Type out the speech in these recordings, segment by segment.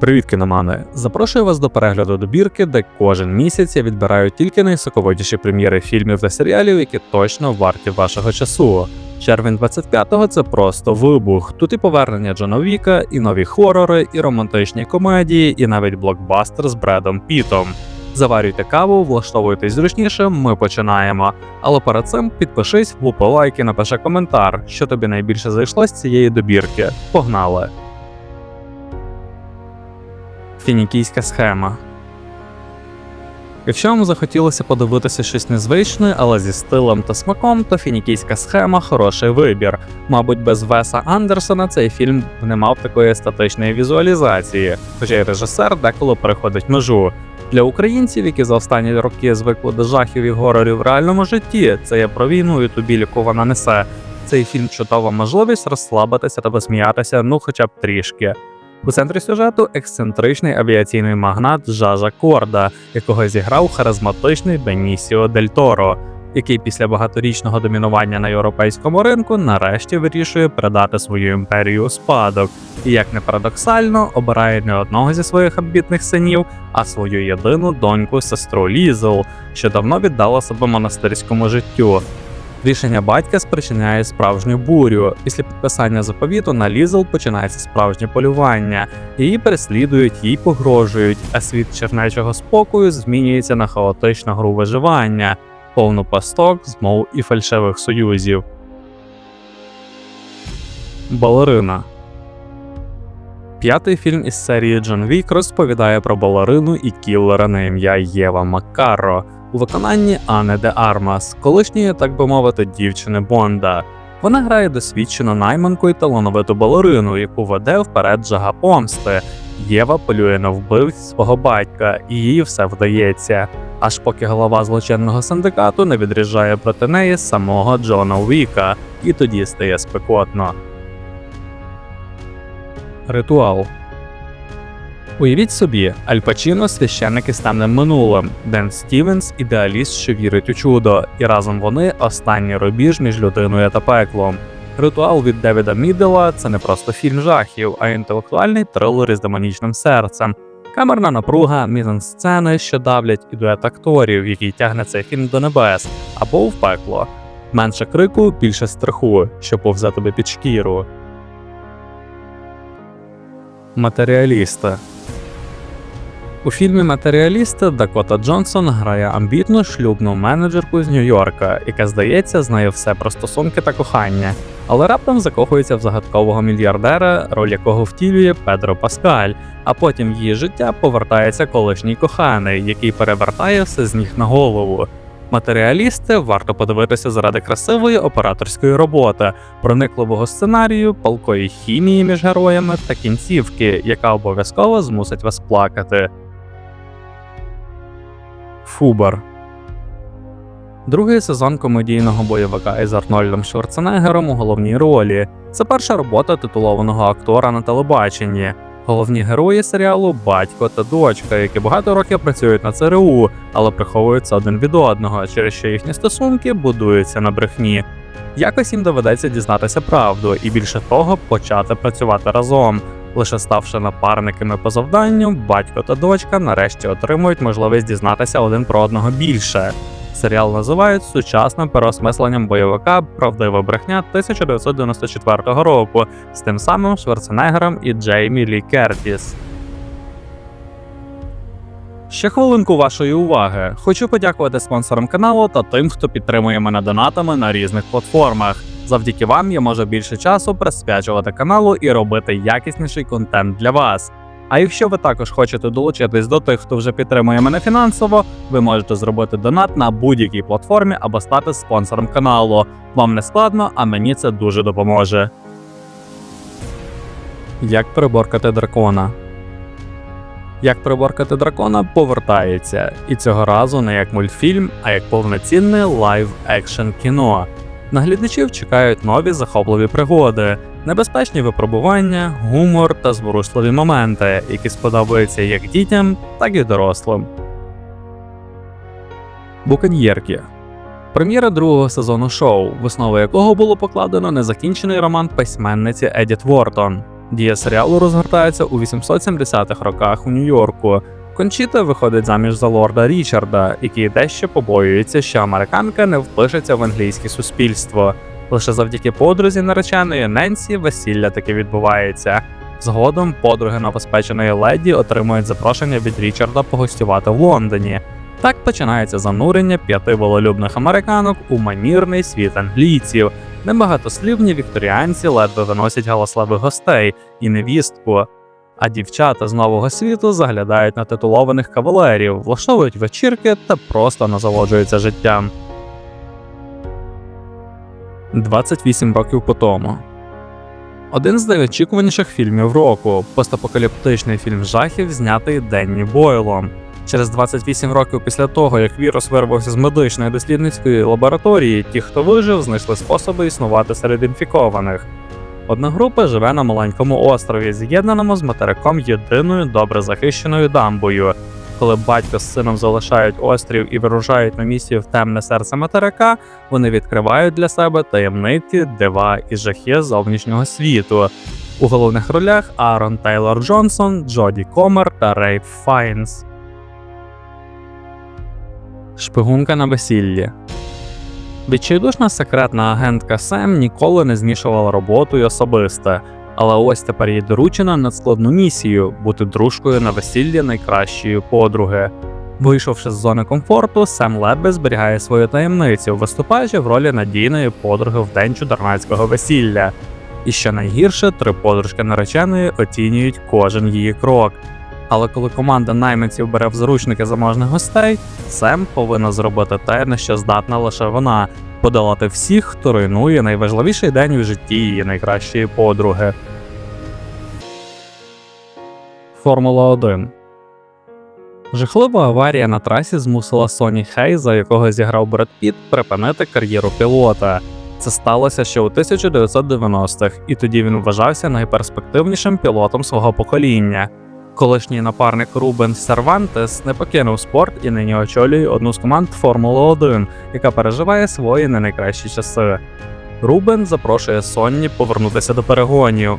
Привіт, кіномани! Запрошую вас до перегляду добірки, де кожен місяць я відбираю тільки найсоковитіші прем'єри фільмів та серіалів, які точно варті вашого часу. Червень 25-го це просто вибух. Тут і повернення Джона Віка, і нові хорори, і романтичні комедії, і навіть блокбастер з Бредом Пітом. Заварюйте каву, влаштовуйтесь зручніше, ми починаємо. Але перед цим підпишись, влупи лайк напиши коментар, що тобі найбільше зайшло з цієї добірки. Погнали! Фінікійська схема. Якщо вам захотілося подивитися щось незвичне, але зі стилем та смаком, то фінікійська схема хороший вибір. Мабуть, без Веса Андерсона цей фільм не мав такої естетичної візуалізації, хоча й режисер деколи переходить межу. Для українців, які за останні роки звикли до жахів і горорів в реальному житті, це є про війну і ту біль, яку вона несе. Цей фільм чудова можливість розслабитися та посміятися, ну хоча б трішки. У центрі сюжету ексцентричний авіаційний магнат Жажа Корда, якого зіграв харизматичний Бенісіо Дель Торо, який після багаторічного домінування на європейському ринку нарешті вирішує передати свою імперію у спадок, і як не парадоксально, обирає не одного зі своїх амбітних синів, а свою єдину доньку сестру Лізел, що давно віддала себе монастирському життю. Рішення батька спричиняє справжню бурю. Після підписання заповіту на Лізел починається справжнє полювання. Її переслідують, їй погрожують, а світ чернечого спокою змінюється на хаотичну гру виживання, повну пасток, змов і фальшивих союзів. Балерина П'ятий фільм із серії Джон Вік розповідає про балерину і кіллера на ім'я Єва Маккаро у виконанні Анни де Армас, колишньої, так би мовити, дівчини Бонда. Вона грає досвідчену найманку і талановиту балерину, яку веде вперед жага помсти. Єва полює на вбивць свого батька, і їй все вдається. Аж поки голова злочинного синдикату не відріжає проти неї самого Джона Уіка, і тоді стає спекотно. Ритуал Уявіть собі, Аль Пачіно – священник із темним минулим, Ден Стівенс ідеаліст, що вірить у чудо, і разом вони останній рубіж між людиною та пеклом. Ритуал від Девіда Міддела – це не просто фільм жахів, а інтелектуальний трилер із демонічним серцем. Камерна напруга, мізансцени, що давлять і дует акторів, який тягне цей фільм до небес, або в пекло. Менше крику, більше страху, що повзе тебе під шкіру. Матеріалісти у фільмі Матеріалісти Дакота Джонсон грає амбітну шлюбну менеджерку з Нью-Йорка, яка здається знає все про стосунки та кохання, але раптом закохується в загадкового мільярдера, роль якого втілює Педро Паскаль. А потім в її життя повертається колишній коханий, який перевертає все з ніг на голову. Матеріалісти варто подивитися заради красивої операторської роботи, проникливого сценарію, палкої хімії між героями та кінцівки, яка обов'язково змусить вас плакати. Фубар Другий сезон комедійного бойовика із Арнольдом Шварценеггером у головній ролі. Це перша робота титулованого актора на телебаченні. Головні герої серіалу батько та дочка, які багато років працюють на ЦРУ, але приховуються один від одного, через що їхні стосунки будуються на брехні. Якось їм доведеться дізнатися правду і більше того почати працювати разом. Лише ставши напарниками по завданню, батько та дочка нарешті отримують можливість дізнатися один про одного більше. Серіал називають сучасним переосмисленням бойовика Правдива брехня 1994 року з тим самим Шварценеггером і Джеймі Лі Кертіс. Ще хвилинку вашої уваги. Хочу подякувати спонсорам каналу та тим, хто підтримує мене донатами на різних платформах. Завдяки вам я можу більше часу присвячувати каналу і робити якісніший контент для вас. А якщо ви також хочете долучитись до тих, хто вже підтримує мене фінансово, ви можете зробити донат на будь-якій платформі або стати спонсором каналу. Вам не складно, а мені це дуже допоможе. Як приборкати дракона? Як приборкати дракона повертається, і цього разу не як мультфільм, а як повноцінне лайв екшн кіно. Наглядачів чекають нові захопливі пригоди, небезпечні випробування, гумор та зворушливі моменти, які сподобаються як дітям, так і дорослим. Буканьєрки Прем'єра другого сезону шоу, в основу якого було покладено незакінчений роман письменниці Едіт Вортон. Дія серіалу розгортається у 870-х роках у Нью-Йорку. Кончіта виходить заміж за лорда Річарда, який дещо побоюється, що американка не впишеться в англійське суспільство. Лише завдяки подрузі нареченої Ненсі весілля таки відбувається. Згодом подруги новоспеченої леді отримують запрошення від Річарда погостювати в Лондоні. Так починається занурення п'яти вололюбних американок у манірний світ англійців. Небагатослівні вікторіанці ледве виносять галасливих гостей і невістку. А дівчата з нового світу заглядають на титулованих кавалерів, влаштовують вечірки та просто насолоджуються життям. 28 років по тому. Один з найочікуваніших фільмів року постапокаліптичний фільм жахів, знятий Денні Бойлом. Через 28 років після того, як вірус вирвався з медичної дослідницької лабораторії, ті, хто вижив, знайшли способи існувати серед інфікованих. Одна група живе на маленькому острові, з'єднаному з материком єдиною добре захищеною дамбою. Коли батько з сином залишають острів і вирушають на місію в темне серце материка, вони відкривають для себе таємниці, дива і жахи зовнішнього світу. У головних ролях Аарон Тейлор Джонсон, Джоді Комер та Рейф Файнс. Шпигунка на весіллі. Відчайдушна секретна агентка Сем ніколи не змішувала роботу й особисте, але ось тепер їй доручено надскладну місію бути дружкою на весіллі найкращої подруги. Вийшовши з зони комфорту, Сем ледве зберігає свою таємницю, виступаючи в ролі надійної подруги в день чудернацького весілля. І що найгірше, три подружки нареченої оцінюють кожен її крок. Але коли команда найманців бере в заручники заможних гостей, Сем повинна зробити те, на що здатна лише вона подолати всіх, хто руйнує найважливіший день у житті її найкращої подруги. Формула 1 Жахлива аварія на трасі змусила Соні Хейза, якого зіграв Бред Піт, припинити кар'єру пілота. Це сталося ще у 1990-х, і тоді він вважався найперспективнішим пілотом свого покоління. Колишній напарник Рубен Сервантес не покинув спорт і нині очолює одну з команд Формули 1, яка переживає свої не найкращі часи. Рубен запрошує Сонні повернутися до перегонів.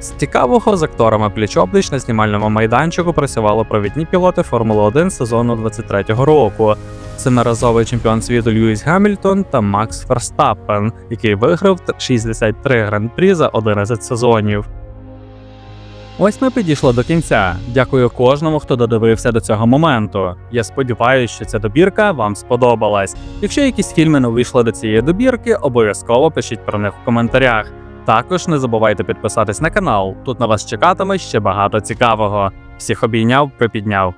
З цікавого з акторами пліч-опліч на знімальному майданчику працювали провідні пілоти Формули 1 сезону 23-го року. Семиразовий чемпіон світу Льюіс Гамільтон та Макс Ферстаппен, який виграв 63 гран-прі за 11 сезонів. Ось ми підійшли до кінця. Дякую кожному, хто додивився до цього моменту. Я сподіваюся, що ця добірка вам сподобалась. Якщо якісь фільми не вийшли до цієї добірки, обов'язково пишіть про них в коментарях. Також не забувайте підписатись на канал. Тут на вас чекатиме ще багато цікавого. Всіх обійняв, припідняв.